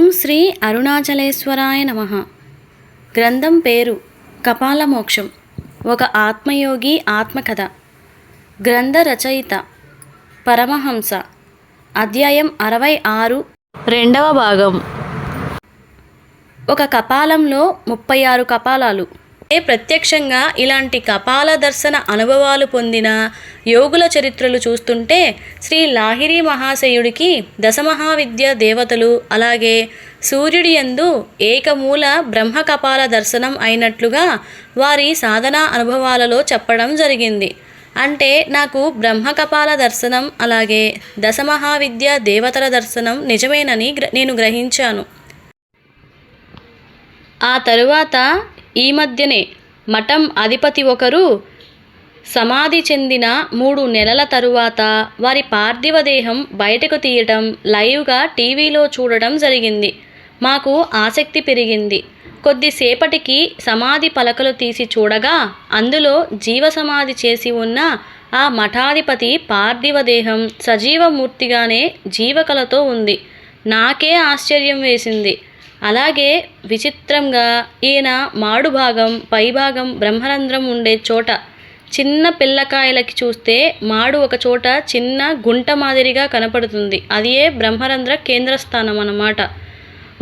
ఓం శ్రీ అరుణాచలేశ్వరాయ నమ. గ్రంథం పేరు కపాలమోక్షం. ఒక ఆత్మయోగి ఆత్మకథ. గ్రంథ రచయిత పరమహంస. అధ్యాయం అరవై ఆరు రెండవ భాగం. ఒక కపాలంలో ముప్పై ఆరు కపాలాలు. ప్రత్యక్షంగా ఇలాంటి కపాల దర్శన అనుభవాలు పొందిన యోగుల చరిత్రలు చూస్తుంటే శ్రీ లాహిరి మహాశయుడికి దశమహావిద్య దేవతలు అలాగే సూర్యుడి యందు ఏకమూల బ్రహ్మ కపాల దర్శనం అయినట్లుగా వారి సాధనా అనుభవాలలో చెప్పడం జరిగింది. అంటే నాకు బ్రహ్మకపాల దర్శనం అలాగే దశమహావిద్య దేవతల దర్శనం నిజమేనని గ్ర- నేను గ్రహించాను. ఆ తరువాత ఈ మధ్యనే మఠం అధిపతి ఒకరు సమాధి చెందిన మూడు నెలల తరువాత వారి పార్థివ దేహం బయటకు తీయటం లైవ్గా టీవీలో చూడటం జరిగింది. మాకు ఆసక్తి పెరిగింది. కొద్దిసేపటికి సమాధి పలకలు తీసి చూడగా అందులో జీవ సమాధి చేసి ఉన్న ఆ మఠాధిపతి పార్థివ దేహం సజీవమూర్తిగానే జీవకలతో ఉంది. నాకే ఆశ్చర్యం వేసింది. అలాగే విచిత్రంగా ఈయన మాడు భాగం పైభాగం బ్రహ్మరంధ్రం ఉండే చోట చిన్న పిల్లకాయలకి చూస్తే మాడు ఒక చోట చిన్న గుంట మాదిరిగా కనపడుతుంది. అదియే బ్రహ్మరంధ్ర కేంద్రస్థానం అన్నమాట.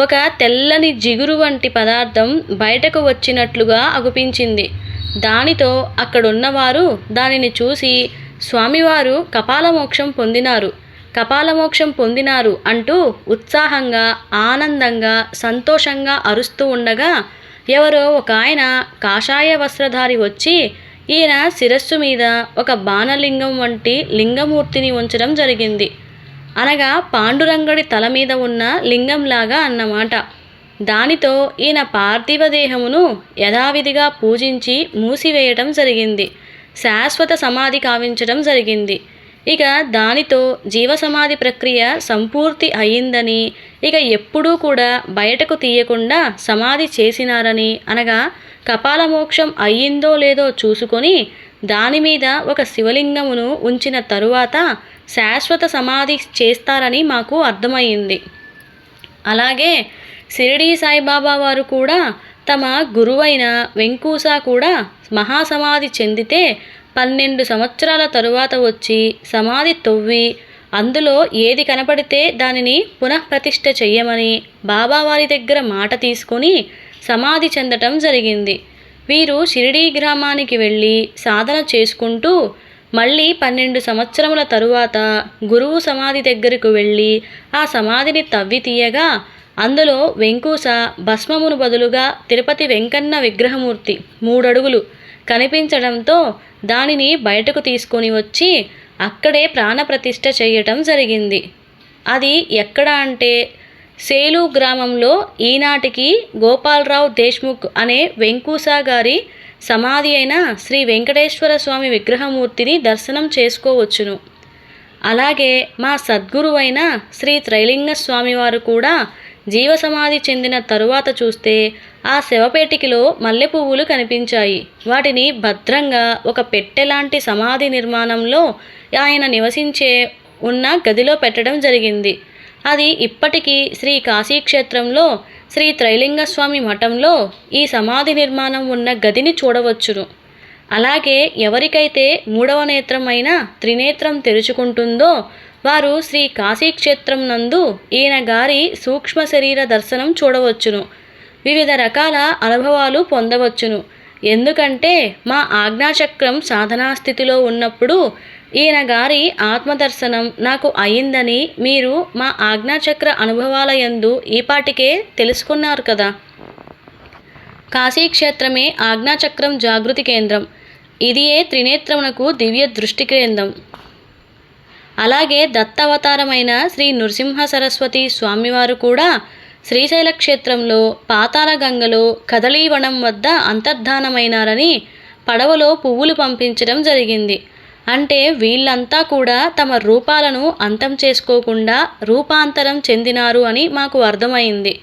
ఒక తెల్లని జిగురు వంటి పదార్థం బయటకు వచ్చినట్లుగా అగుపించింది. దానితో అక్కడున్నవారు దానిని చూసి స్వామివారు కపాలమోక్షం పొందినారు. కపాలమోక్షం పొందినారు అంటూ ఉత్సాహంగా ఆనందంగా సంతోషంగా అరుస్తూ ఉండగా ఎవరో ఒక ఆయన కాషాయ వస్త్రధారి వచ్చి ఈయన శిరస్సు మీద ఒక బాణలింగం వంటి లింగమూర్తిని ఉంచడం జరిగింది. అనగా పాండురంగడి తల మీద ఉన్న లింగంలాగా అన్నమాట. దానితో ఈయన పార్థివ దేహమును యథావిధిగా పూజించి మూసివేయటం జరిగింది. శాశ్వత సమాధి కావించడం జరిగింది. ఇక దానితో జీవ సమాధి ప్రక్రియ సంపూర్తి అయ్యిందని ఇక ఎప్పుడూ కూడా బయటకు తీయకుండా సమాధి చేసినారని అనగా కపాలమోక్షం అయ్యిందో లేదో చూసుకొని దాని మీద ఒక శివలింగమును ఉంచిన తరువాత శాశ్వత సమాధి చేస్తారని మాకు అర్థమయ్యింది. అలాగే షిరిడీ సాయిబాబా వారు కూడా తమ గురువైన వెంకూస కూడా మహాసమాధి చెందితే పన్నెండు సంవత్సరాల తరువాత వచ్చి సమాధి తవ్వి అందులో ఏది కనపడితే దానిని పునఃప్రతిష్ఠ చెయ్యమని బాబావారి దగ్గర మాట తీసుకొని సమాధి చెందటం జరిగింది. వీరు షిరిడీ గ్రామానికి వెళ్ళి సాధన చేసుకుంటూ మళ్ళీ పన్నెండు సంవత్సరముల తరువాత గురువు సమాధి దగ్గరకు వెళ్ళి ఆ సమాధిని తవ్వి తీయగా అందులో వెంకూస భస్మమును బదులుగా తిరుపతి వెంకన్న విగ్రహమూర్తి మూడడుగులు కనిపించడంతో దానిని బయటకు తీసుకొని వచ్చి అక్కడే ప్రాణప్రతిష్ఠ చేయటం జరిగింది. అది ఎక్కడ అంటే సేలు గ్రామంలో ఈనాటికి గోపాలరావు దేశ్ముఖ్ అనే వెంకూసా గారి సమాధి అయిన శ్రీ వెంకటేశ్వర స్వామి విగ్రహమూర్తిని దర్శనం చేసుకోవచ్చును. అలాగే మా సద్గురువైన శ్రీ త్రైలింగ స్వామివారు కూడా జీవ సమాధి చెందిన తరువాత చూస్తే ఆ శవపేటికలో మల్లె పువ్వులు కనిపించాయి. వాటిని భద్రంగా ఒక పెట్టెలాంటి సమాధి నిర్మాణంలో ఆయన నివసించే ఉన్న గదిలో పెట్టడం జరిగింది. అది ఇప్పటికీ శ్రీ కాశీక్షేత్రంలో శ్రీ త్రైలింగస్వామి మఠంలో ఈ సమాధి నిర్మాణం ఉన్న గదిని చూడవచ్చును. అలాగే ఎవరికైతే మూడవ నేత్రం అయిన త్రినేత్రం తెరుచుకుంటుందో వారు శ్రీ కాశీక్షేత్రం నందు ఈయన గారి సూక్ష్మ శరీర దర్శనం చూడవచ్చును. వివిధ రకాల అనుభవాలు పొందవచ్చును. ఎందుకంటే మా ఆజ్ఞాచక్రం సాధనా స్థితిలో ఉన్నప్పుడు ఈయన గారి ఆత్మదర్శనం నాకు అయిందని మీరు మా ఆజ్ఞాచక్ర అనుభవాల యందు ఈపాటికే తెలుసుకున్నారు కదా. కాశీక్షేత్రమే ఆజ్ఞాచక్రం జాగృతి కేంద్రం. ఇదియే త్రినేత్రమునకు దివ్య దృష్టి కేంద్రం. అలాగే దత్తావతారమైన శ్రీ నృసింహ సరస్వతి స్వామివారు కూడా శ్రీశైల క్షేత్రంలో పాతాళ గంగలో కదలీవనం వద్ద అంతర్ధానమైనారని పడవలో పువ్వులు పంపించడం జరిగింది. అంటే వీళ్ళంతా కూడా తమ రూపాలను అంతం చేసుకోకుండా రూపాంతరం చెందినారు అని మాకు అర్థమైంది.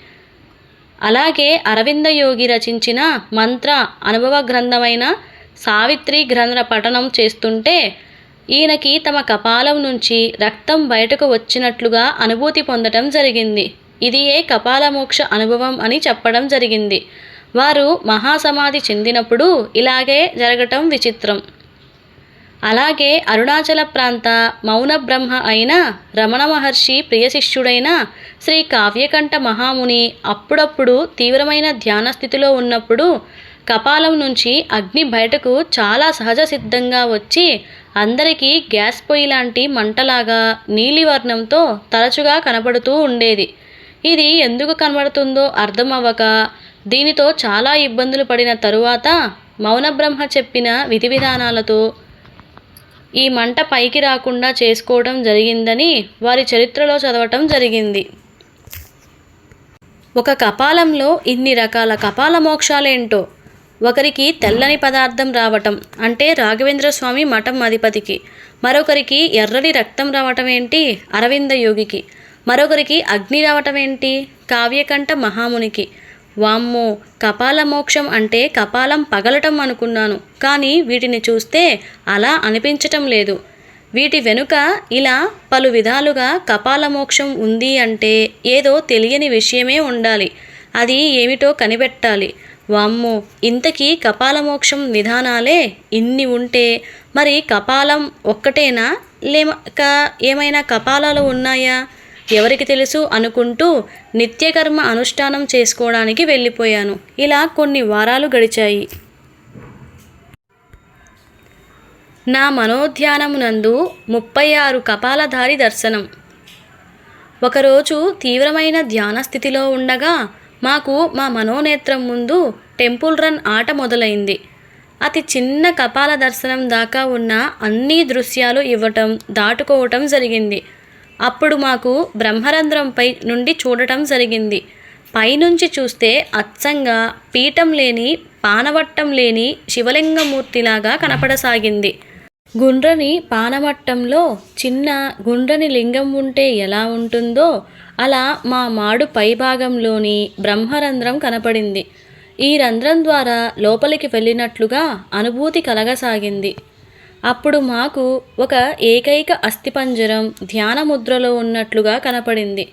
అలాగే అరవింద యోగి రచించిన మంత్ర అనుభవ గ్రంథమైన సావిత్రి గ్రంథ పఠనం చేస్తుంటే ఈయనకి తమ కపాలం నుంచి రక్తం బయటకు వచ్చినట్లుగా అనుభూతి పొందటం జరిగింది. ఇది ఏ కపాలమోక్ష అనుభవం అని చెప్పడం జరిగింది. వారు మహాసమాధి చెందినప్పుడు ఇలాగే జరగటం విచిత్రం. అలాగే అరుణాచల ప్రాంత మౌన బ్రహ్మ అయిన రమణ మహర్షి ప్రియ శిష్యుడైన శ్రీ కావ్యకంఠ మహాముని అప్పుడప్పుడు తీవ్రమైన ధ్యాన స్థితిలో ఉన్నప్పుడు కపాలం నుంచి అగ్ని బయటకు చాలా సహజ సిద్ధంగా వచ్చి అందరికీ గ్యాస్ పొయ్యి లాంటి మంటలాగా నీలివర్ణంతో తరచుగా కనబడుతూ ఉండేది. ఇది ఎందుకు కనబడుతుందో అర్థం అవ్వక దీనితో చాలా ఇబ్బందులు పడిన తరువాత మౌనబ్రహ్మ చెప్పిన విధి విధానాలతో ఈ మంట పైకి రాకుండా చేసుకోవడం జరిగిందని వారి చరిత్రలో చదవటం జరిగింది. ఒక కపాలంలో ఇన్ని రకాల కపాల మోక్షాలేంటో? ఒకరికి తెల్లని పదార్థం రావటం అంటే రాఘవేంద్ర స్వామి మఠం అధిపతికి మరొకరికి ఎర్రని రక్తం రావటం ఏంటి? అరవింద యోగికి. మరొకరికి అగ్ని రావటం ఏంటి? కావ్యకంఠ మహామునికి. వామ్మో కపాల మోక్షం అంటే కపాలం పగలటం అనుకున్నాను. కానీ వీటిని చూస్తే అలా అనిపించటం లేదు. వీటి వెనుక ఇలా పలు విధాలుగా కపాల మోక్షం ఉంది అంటే ఏదో తెలియని విషయమే ఉండాలి. అది ఏమిటో కనిపెట్టాలి. వామ్మో ఇంతకీ కపాల మోక్షం విధానాలే ఇన్ని ఉంటే మరి కపాలం ఒక్కటేనా? లేక ఏమైనా కపాలాలు ఉన్నాయా? ఎవరికి తెలుసు అనుకుంటూ నిత్యకర్మ అనుష్ఠానం చేసుకోవడానికి వెళ్ళిపోయాను. ఇలా కొన్ని వారాలు గడిచాయి. నా మనోధ్యానమునందు ముప్పై ఆరు కపాలధారి దర్శనం. ఒకరోజు తీవ్రమైన ధ్యాన స్థితిలో ఉండగా మాకు మా మనోనేత్రం ముందు టెంపుల్ రన్ ఆట మొదలైంది. అతి చిన్న కపాల దర్శనం దాకా ఉన్న అన్ని దృశ్యాలు ఇవ్వటం దాటుకోవటం జరిగింది. అప్పుడు మాకు బ్రహ్మరంధ్రంపై నుండి చూడటం జరిగింది. పైనుంచి చూస్తే అచ్చంగా పీఠం లేని పానవట్టం లేని శివలింగమూర్తిలాగా కనపడసాగింది. గుండ్రని పానవట్టంలో చిన్న గుండ్రని లింగం ఉంటే ఎలా ఉంటుందో అలా మా మాడు పైభాగంలోని బ్రహ్మరంధ్రం కనపడింది. ఈ రంధ్రం ద్వారా లోపలికి వెళ్ళినట్లుగా అనుభూతి కలగసాగింది. అప్పుడు మాకు ఒక ఏకైక అస్థిపంజరం ధ్యాన ముద్రలో ఉన్నట్లుగా కనపడింది.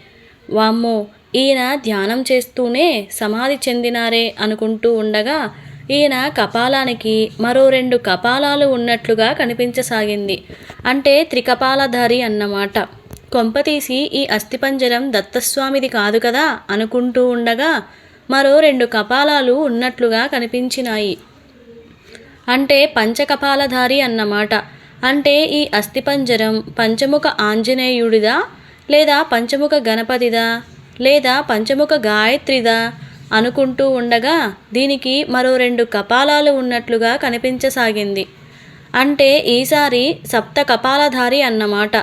వామ్మో ఈయన ధ్యానం చేస్తూనే సమాధి చెందినారే అనుకుంటూ ఉండగా ఈయన కపాలానికి మరో రెండు కపాలాలు ఉన్నట్లుగా కనిపించసాగింది. అంటే త్రికపాలధారి అన్నమాట. కొంపతీసి ఈ అస్థిపంజరం దత్తస్వామిది కాదు కదా అనుకుంటూ ఉండగా మరో రెండు కపాలాలు ఉన్నట్లుగా కనిపించినాయి. అంటే పంచకపాలధారి అన్నమాట. అంటే ఈ అస్థిపంజరం పంచముఖ ఆంజనేయుడిదా? లేదా పంచముఖ గణపతిదా? లేదా పంచముఖ గాయత్రిదా? అనుకుంటూ ఉండగా దీనికి మరో రెండు కపాలాలు ఉన్నట్లుగా కనిపించసాగింది. అంటే ఈసారి సప్త కపాలధారి అన్నమాట.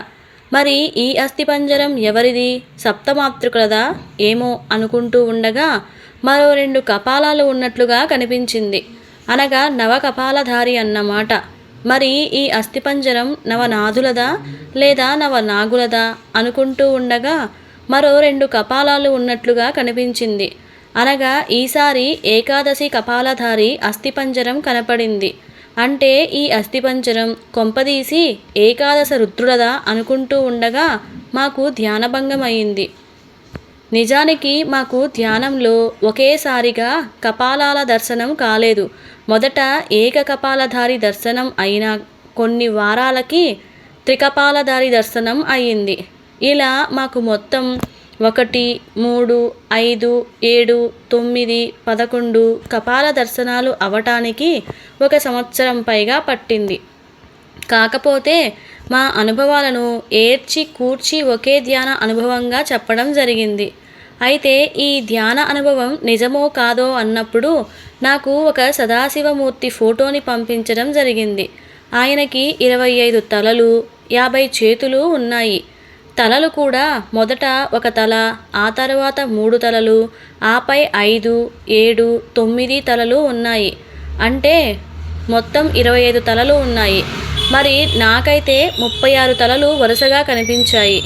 మరి ఈ అస్థిపంజరం ఎవరిది? సప్తమాతృకులదా? ఏమో అనుకుంటూ ఉండగా మరో రెండు కపాలాలు ఉన్నట్లుగా కనిపించింది. అనగా నవకపాలధారి అన్నమాట. మరి ఈ అస్థిపంజరం నవనాథులదా లేదా నవనాగులదా అనుకుంటూ ఉండగా మరో రెండు కపాలాలు ఉన్నట్లుగా కనిపించింది. అనగా ఈసారి ఏకాదశి కపాలధారి అస్థిపంజరం కనపడింది. అంటే ఈ అస్థిపంజరం కొంపదీసి ఏకాదశ రుద్రులదా అనుకుంటూ ఉండగా మాకు ధ్యానభంగం అయింది నిజానికి మాకు ధ్యానంలో ఒకేసారిగా కపాలాల దర్శనం కాలేదు. మొదట ఏకకపాలధారి దర్శనం అయిన కొన్ని వారాలకి త్రికపాలధారి దర్శనం అయ్యింది. ఇలా మాకు మొత్తం ఒకటి మూడు ఐదు ఏడు తొమ్మిది పదకొండు కపాల దర్శనాలు అవటానికి ఒక సంవత్సరం పైగా పట్టింది. కాకపోతే మా అనుభవాలను ఏర్చి కూర్చి ఒకే ధ్యాన అనుభవంగా చెప్పడం జరిగింది. అయితే ఈ ధ్యాన అనుభవం నిజమో కాదో అన్నప్పుడు నాకు ఒక సదాశివమూర్తి ఫోటోని పంపించడం జరిగింది. ఆయనకి ఇరవై ఐదు తలలు యాభై చేతులు ఉన్నాయి. తలలు కూడా మొదట ఒక తల ఆ తర్వాత మూడు తలలు ఆపై ఐదు ఏడు తొమ్మిది తలలు ఉన్నాయి. అంటే మొత్తం ఇరవై ఐదు తలలు ఉన్నాయి. మరి నాకైతే ముప్పై ఆరు తలలు వరుసగా కనిపించాయి.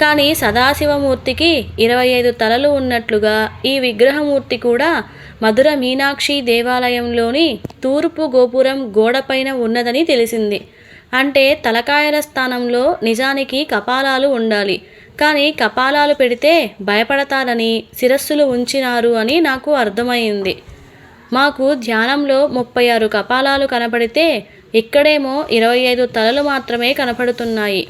కానీ సదాశివమూర్తికి ఇరవై ఐదు తలలు ఉన్నట్లుగా ఈ విగ్రహమూర్తి కూడా మధుర మీనాక్షి దేవాలయంలోని తూర్పు గోపురం గోడపైన ఉన్నదని తెలిసింది. అంటే తలకాయల స్థానంలో నిజానికి కపాలాలు ఉండాలి. కానీ కపాలాలు పెడితే భయపడతారని శిరస్సులు ఉంచినారు అని నాకు అర్థమైంది. మాకు ధ్యానంలో ముప్పై ఆరు కపాలాలు కనపడితే ఇక్కడేమో ఇరవై ఐదు తలలు మాత్రమే కనపడుతున్నాయి.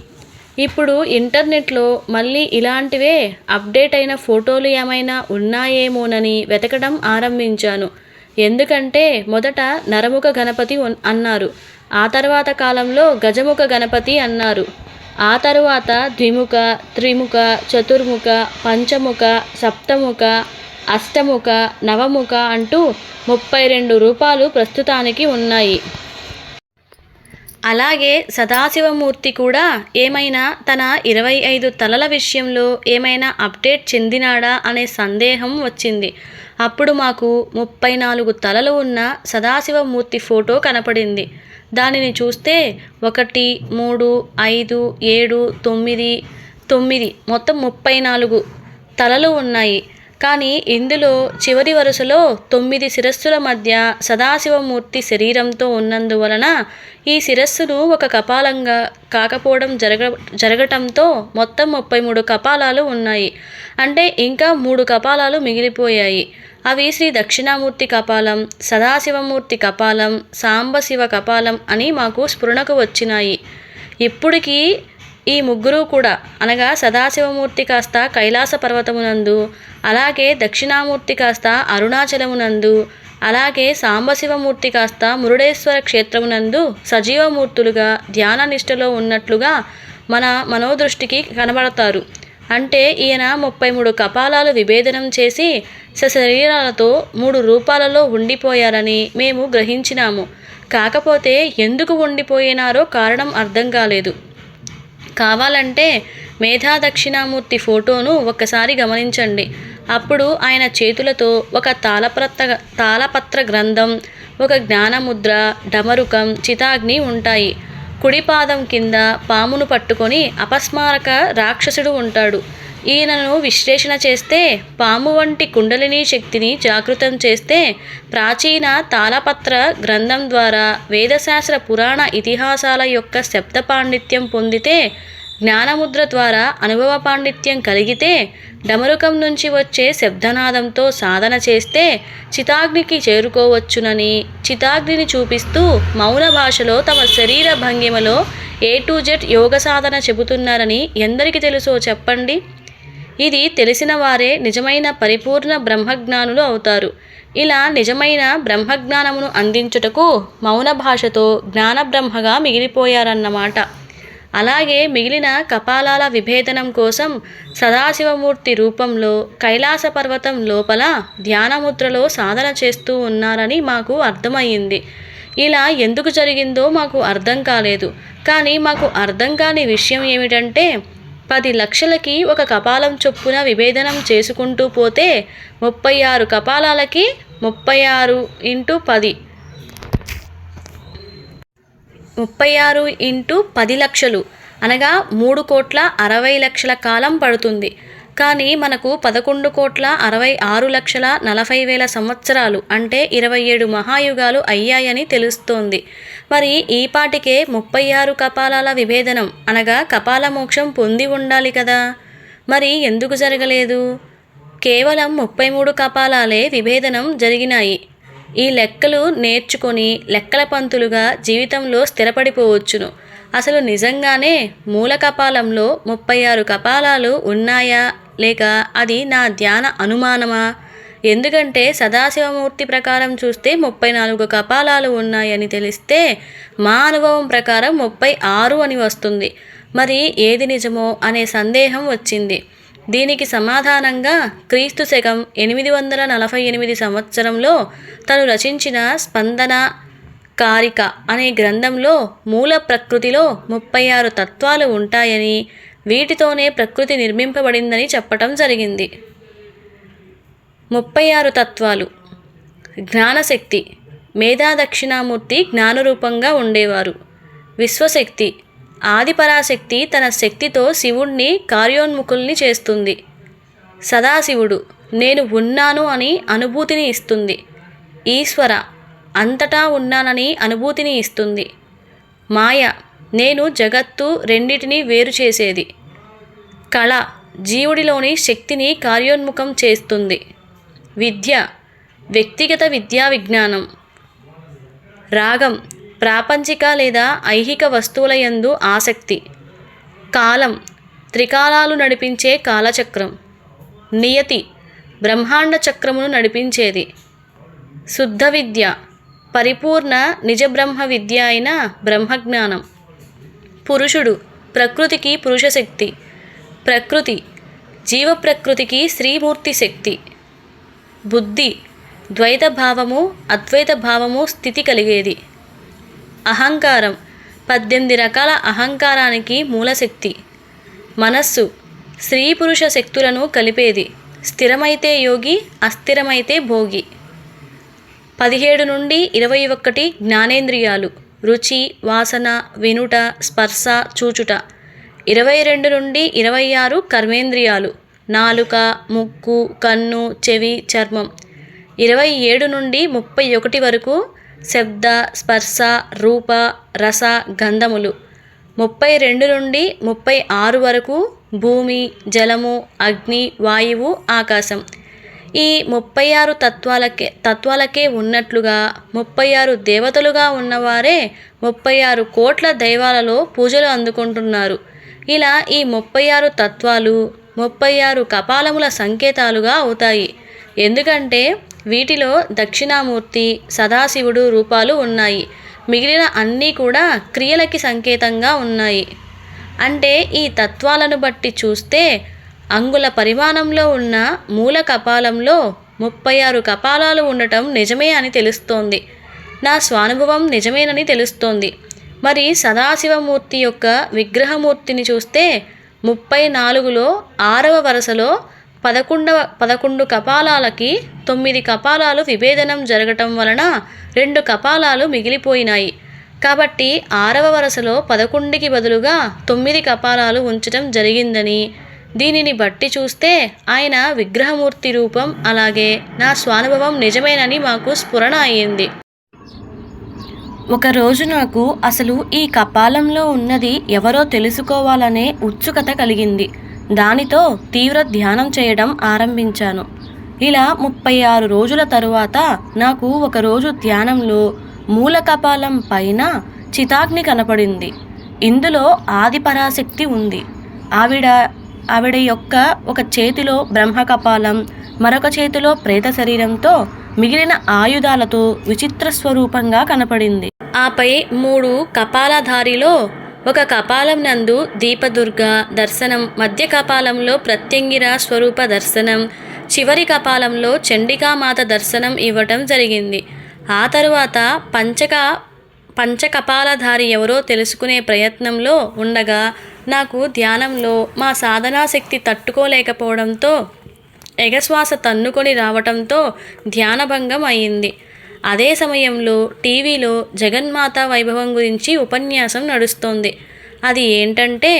ఇప్పుడు ఇంటర్నెట్లో మళ్ళీ ఇలాంటివే అప్డేట్ అయిన ఫోటోలు ఏమైనా ఉన్నాయేమోనని వెతకడం ఆరంభించాను. ఎందుకంటే మొదట నరముఖ గణపతి అన్నారు. ఆ తర్వాత కాలంలో గజముఖ గణపతి అన్నారు. ఆ తరువాత ద్విముఖ త్రిముఖ చతుర్ముఖ పంచముఖ సప్తముఖ అష్టముఖ నవముఖ అంటూ ముప్పై రెండు రూపాలు ప్రస్తుతానికి ఉన్నాయి. అలాగే సదాశివమూర్తి కూడా ఏమైనా తన ఇరవై ఐదు తలల విషయంలో ఏమైనా అప్డేట్ చెందినాడా అనే సందేహం వచ్చింది. అప్పుడు మాకు ముప్పై నాలుగు తలలు ఉన్న సదాశివమూర్తి ఫోటో కనపడింది. దానిని చూస్తే ఒకటి మూడు ఐదు ఏడు తొమ్మిది తొమ్మిది మొత్తం ముప్పై నాలుగు తలలు ఉన్నాయి. కానీ ఇందులో చివరి వరుసలో తొమ్మిది శిరస్సుల మధ్య సదాశివమూర్తి శరీరంతో ఉన్నందువలన ఈ శిరస్సును ఒక కపాలంగా కాకపోవడం జరగ జరగటంతో మొత్తం ముప్పై మూడు కపాలాలు ఉన్నాయి. అంటే ఇంకా మూడు కపాలాలు మిగిలిపోయాయి. అవి శ్రీ దక్షిణామూర్తి కపాలం సదాశివమూర్తి కపాలం సాంబశివ కపాలం అని మాకు స్ఫురణకు వచ్చినాయి. ఇప్పటికీ ఈ ముగ్గురు కూడా అనగా సదాశివమూర్తి కాస్త కైలాస పర్వతమునందు అలాగే దక్షిణామూర్తి కాస్త అరుణాచలమునందు అలాగే సాంబశివమూర్తి కాస్త మురుడేశ్వర క్షేత్రమునందు సజీవమూర్తులుగా ధ్యాన నిష్టలో ఉన్నట్లుగా మన మనోదృష్టికి కనబడతారు. అంటే ఈయన ముప్పై మూడు కపాలాలు విభేదనం చేసి సశరీరాలతో మూడు రూపాలలో ఉండిపోయారని మేము గ్రహించినాము. కాకపోతే ఎందుకు ఉండిపోయినారో కారణం అర్థం కాలేదు. కావాలంటే మేధా దక్షిణామూర్తి ఫోటోను ఒక్కసారి గమనించండి. అప్పుడు ఆయన చేతులతో ఒక తాళపత్ర తాళపత్ర గ్రంథం ఒక జ్ఞానముద్ర డమరుకం చితాగ్ని ఉంటాయి. కుడిపాదం కింద పామును పట్టుకొని అపస్మారక రాక్షసుడు ఉంటాడు. ఈయనను విశ్లేషణ చేస్తే పాము వంటి కుండలిని శక్తిని జాగృతం చేస్తే ప్రాచీన తాళపత్ర గ్రంథం ద్వారా వేదశాస్త్ర పురాణ ఇతిహాసాల యొక్క శబ్ద పాండిత్యం పొందితే జ్ఞానముద్ర ద్వారా అనుభవ పాండిత్యం కలిగితే డమరుకం నుంచి వచ్చే శబ్దనాదంతో సాధన చేస్తే చితాగ్నికి చేరుకోవచ్చునని చితాగ్నిని చూపిస్తూ మౌన భాషలో తమ శరీర భంగిమలో ఏ టు జెడ్ యోగ సాధన చెబుతున్నారని ఎందరికి తెలుసో చెప్పండి? ఇది తెలిసిన వారే నిజమైన పరిపూర్ణ బ్రహ్మజ్ఞానులు అవుతారు. ఇలా నిజమైన బ్రహ్మజ్ఞానమును అందించుటకు మౌన భాషతో జ్ఞానబ్రహ్మగా మిగిలిపోయారన్నమాట. అలాగే మిగిలిన కపాలాల విభేదనం కోసం సదాశివమూర్తి రూపంలో కైలాస పర్వతం లోపల ధ్యానముద్రలో సాధన చేస్తూ ఉన్నారని మాకు అర్థమయ్యింది. ఇలా ఎందుకు జరిగిందో మాకు అర్థం కాలేదు. కానీ మాకు అర్థం కాని విషయం ఏమిటంటే పది లక్షలకి ఒక కపాలం చొప్పున విభేదనం చేసుకుంటూ పోతే ముప్పై ఆరు కపాలాలకి ముప్పై ఆరు ఇంటూ పది. ముప్పై ఆరు ఇంటూ పది లక్షలు అనగా మూడు కోట్ల అరవై లక్షల కాలం పడుతుంది. కానీ మనకు పదకొండు కోట్ల అరవై ఆరు లక్షల నలభై వేల సంవత్సరాలు అంటే ఇరవై ఏడు మహాయుగాలు అయ్యాయని తెలుస్తోంది. మరి ఈపాటికే ముప్పై ఆరు కపాలాల విభేదనం అనగా కపాల మోక్షం పొంది ఉండాలి కదా. మరి ఎందుకు జరగలేదు? కేవలం ముప్పై మూడు కపాలాలే విభేదనం జరిగినాయి. ఈ లెక్కలు నేర్చుకొని లెక్కల పంతులుగా జీవితంలో స్థిరపడిపోవచ్చును. అసలు నిజంగానే మూల కపాలంలో ముప్పై ఆరు కపాలాలు ఉన్నాయా? లేక అది నా ధ్యాన అనుమానమా? ఎందుకంటే సదాశివమూర్తి ప్రకారం చూస్తే ముప్పై నాలుగు కపాలాలు ఉన్నాయని తెలిస్తే మా అనుభవం ప్రకారం ముప్పై ఆరు అని వస్తుంది. మరి ఏది నిజమో అనే సందేహం వచ్చింది. దీనికి సమాధానంగా క్రీస్తు శకం ఎనిమిది వందల నలభై ఎనిమిది సంవత్సరంలో తను రచించిన స్పందన కారిక అనే గ్రంథంలో మూల ప్రకృతిలో ముప్పై ఆరు తత్వాలు ఉంటాయని వీటితోనే ప్రకృతి నిర్మింపబడిందని చెప్పటం జరిగింది. ముప్పై ఆరు తత్వాలు. జ్ఞానశక్తి మేధా దక్షిణామూర్తి జ్ఞానరూపంగా ఉండేవారు. విశ్వశక్తి ఆదిపరాశక్తి తన శక్తితో శివుణ్ణి కార్యోన్ముఖుల్ని చేస్తుంది. సదాశివుడు నేను ఉన్నాను అని అనుభూతిని ఇస్తుంది. ఈశ్వర అంతటా ఉన్నానని అనుభూతిని ఇస్తుంది. మాయ నేను జగత్తు రెండిటిని వేరు చేసేది. కళ జీవుడిలోని శక్తిని కార్యోన్ముఖం చేస్తుంది. విద్య వ్యక్తిగత విద్యా విజ్ఞానం. రాగం ప్రాపంచిక లేదా ఐహిక వస్తువుల యందు ఆసక్తి. కాలం త్రికాలాలు నడిపించే కాలచక్రం. నియతి బ్రహ్మాండ చక్రమును నడిపించేది. శుద్ధ విద్య పరిపూర్ణ నిజ బ్రహ్మ విద్య అయిన బ్రహ్మజ్ఞానం. పురుషుడు ప్రకృతికి పురుష శక్తి. ప్రకృతి జీవ ప్రకృతికి శ్రీమూర్తి శక్తి. బుద్ధి ద్వైత భావము అద్వైత భావము స్థితి కలిగేది. అహంకారం పద్దెనిమిది రకాల అహంకారానికి మూలశక్తి మనస్సు స్త్రీ పురుష శక్తులను కలిపేది. స్థిరమైతే యోగి అస్థిరమైతే భోగి. పదిహేడు నుండి ఇరవై ఒకటి జ్ఞానేంద్రియాలు. రుచి వాసన వినుట స్పర్శ చూచుట. ఇరవై రెండు నుండి ఇరవై ఆరు కర్మేంద్రియాలు. నాలుక ముక్కు కన్ను చెవి చర్మం. ఇరవై ఏడు నుండి ముప్పై ఒకటి వరకు శబ్ద స్పర్శ రూప రస గంధములు. ముప్పై రెండు నుండి ముప్పై ఆరు వరకు భూమి జలము అగ్ని వాయువు ఆకాశం. ఈ ముప్పై ఆరు తత్వాలకే తత్వాలకే ఉన్నట్లుగా ముప్పై ఆరు దేవతలుగా ఉన్నవారే ముప్పై ఆరు కోట్ల దైవాలలో పూజలు అందుకుంటున్నారు. ఇలా ఈ ముప్పై ఆరు తత్వాలు ముప్పై ఆరు కపాలముల సంకేతాలుగా అవుతాయి. ఎందుకంటే వీటిలో దక్షిణామూర్తి సదాశివుడు రూపాలు ఉన్నాయి. మిగిలిన అన్నీ కూడా క్రియలకి సంకేతంగా ఉన్నాయి. అంటే ఈ తత్వాలను బట్టి చూస్తే అంగుళ పరిమాణంలో ఉన్న మూల కపాలంలో ముప్పై ఆరు కపాలాలు ఉండటం నిజమే అని తెలుస్తోంది. నా స్వానుభవం నిజమేనని తెలుస్తోంది. మరి సదాశివమూర్తి యొక్క విగ్రహమూర్తిని చూస్తే ముప్పై నాలుగులో ఆరవ వరుసలో పదకొండవ పదకొండు కపాలాలకి తొమ్మిది కపాలాలు విభేదనం జరగటం వలన రెండు కపాలాలు మిగిలిపోయినాయి. కాబట్టి ఆరవ వరుసలో పదకొండుకి బదులుగా తొమ్మిది కపాలాలు ఉంచటం జరిగిందని దీనిని బట్టి చూస్తే ఆయన విగ్రహమూర్తి రూపం అలాగే నా స్వానుభవం నిజమేనని మాకు స్ఫురణ అయ్యింది. ఒకరోజు నాకు అసలు ఈ కపాలంలో ఉన్నది ఎవరో తెలుసుకోవాలనే ఉత్సుకత కలిగింది. దానితో తీవ్ర ధ్యానం చేయడం ఆరంభించాను. ఇలా ముప్పై ఆరు రోజుల తరువాత నాకు ఒకరోజు ధ్యానంలో మూల కపాలం పైన చితాగ్ని కనపడింది. ఇందులో ఆదిపరాశక్తి ఉంది. ఆవిడ ఆవిడ యొక్క ఒక చేతిలో బ్రహ్మ కపాలం మరొక చేతిలో ప్రేత శరీరంతో మిగిలిన ఆయుధాలతో విచిత్ర స్వరూపంగా కనపడింది. ఆపై మూడు కపాలధారిలో ఒక కపాలం నందు దీపదుర్గ దర్శనం మధ్య కపాలంలో ప్రత్యంగిర స్వరూప దర్శనం చివరి కపాలంలో చండికామాత దర్శనం ఇవ్వటం జరిగింది. ఆ తరువాత పంచక పంచకపాలధారి ఎవరో తెలుసుకునే ప్రయత్నంలో ఉండగా నాకు ధ్యానంలో మా సాధనాశక్తి తట్టుకోలేకపోవడంతో ఎగశ్వాస తన్నుకొని రావటంతో ధ్యానభంగం అయింది. అదే సమయంలో టీవీలో జగన్మాత వైభవం గురించి ఉపన్యాసం నడుస్తోంది. అది ఏంటంటే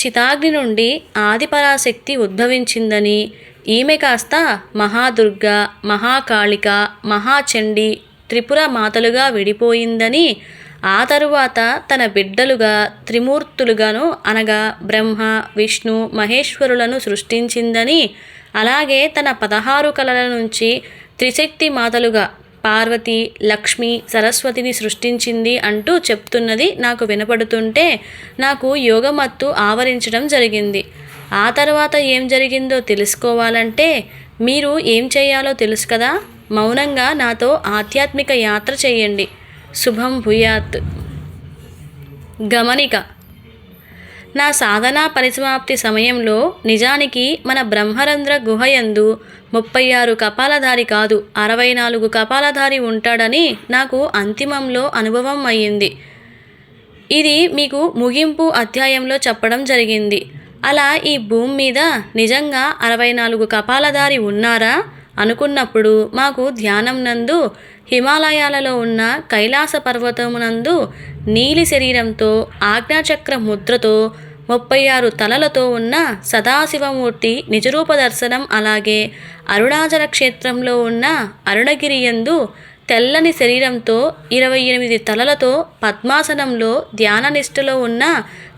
చితాగ్ని నుండి ఆదిపరాశక్తి ఉద్భవించిందని ఈమె కాస్త మహాదుర్గ మహాకాళిక మహాచండి త్రిపుర మాతలుగా విడిపోయిందని ఆ తరువాత తన బిడ్డలుగా త్రిమూర్తులుగాను అనగా బ్రహ్మ విష్ణు మహేశ్వరులను సృష్టించిందని అలాగే తన పదహారు కళల నుంచి త్రిశక్తి మాతలుగా పార్వతి లక్ష్మి సరస్వతిని సృష్టించింది అంటూ చెప్తున్నది నాకు వినపడుతుంటే నాకు యోగమత్తు ఆవరించడం జరిగింది. ఆ తర్వాత ఏం జరిగిందో తెలుసుకోవాలంటే మీరు ఏం చేయాలో తెలుసు కదా? మౌనంగా నాతో ఆధ్యాత్మిక యాత్ర చేయండి. శుభం భూయాత్. గమనిక నా సాధనా పరిసమాప్తి సమయంలో నిజానికి మన బ్రహ్మరంధ్ర గుహయందు ముప్పై ఆరు కపాలధారి కాదు అరవై నాలుగు కపాలధారి ఉంటాడని నాకు అంతిమంలో అనుభవం అయ్యింది. ఇది మీకు ముగింపు అధ్యాయంలో చెప్పడం జరిగింది. అలా ఈ భూమి మీద నిజంగా అరవై నాలుగు కపాలధారి ఉన్నారా? అనుకున్నప్పుడు మాకు ధ్యానం నందు హిమాలయాలలో ఉన్న కైలాస పర్వతమునందు నీలి శరీరంతో ఆజ్ఞాచక్ర ముద్రతో ముప్పై ఆరు తలలతో ఉన్న సదాశివమూర్తి నిజరూప దర్శనం అలాగే అరుణాచల క్షేత్రంలో ఉన్న అరుణగిరియందు తెల్లని శరీరంతో ఇరవై ఎనిమిది తలలతో పద్మాసనంలో ధ్యాననిష్టలో ఉన్న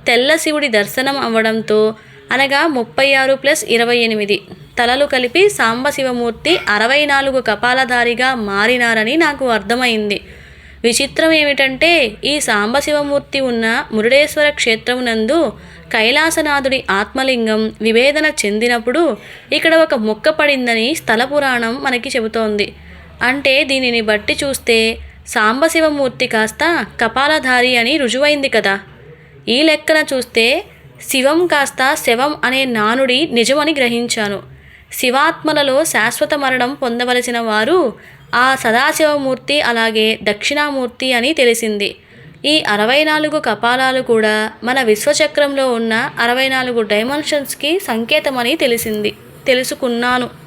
తెల్ల శివుడి దర్శనం అవ్వడంతో అనగా ముప్పై ఆరు ప్లస్ ఇరవై ఎనిమిది. తలలు కలిపి సాంబశివమూర్తి అరవై నాలుగు కపాలధారిగా మారినారని నాకు అర్థమైంది. విచిత్రం ఏమిటంటే ఈ సాంబశివమూర్తి ఉన్న మురుడేశ్వర క్షేత్రమునందు కైలాసనాథుడి ఆత్మలింగం విభేదన చెందినప్పుడు ఇక్కడ ఒక ముక్క పడిందని స్థల పురాణం మనకి చెబుతోంది. అంటే దీనిని బట్టి చూస్తే సాంబశివమూర్తి కాస్త కపాలధారి అని రుజువైంది కదా. ఈ లెక్కన చూస్తే శివం కాస్త శవం అనే నానుడి నిజమని గ్రహించాను. శివాత్మలలో శాశ్వత మరణం పొందవలసిన వారు ఆ సదాశివమూర్తి అలాగే దక్షిణామూర్తి అని తెలిసింది. ఈ అరవై నాలుగు కపాలాలు కూడా మన విశ్వచక్రంలో ఉన్న అరవై నాలుగు డైమెన్షన్స్కి సంకేతమని తెలిసింది. తెలుసుకున్నాను.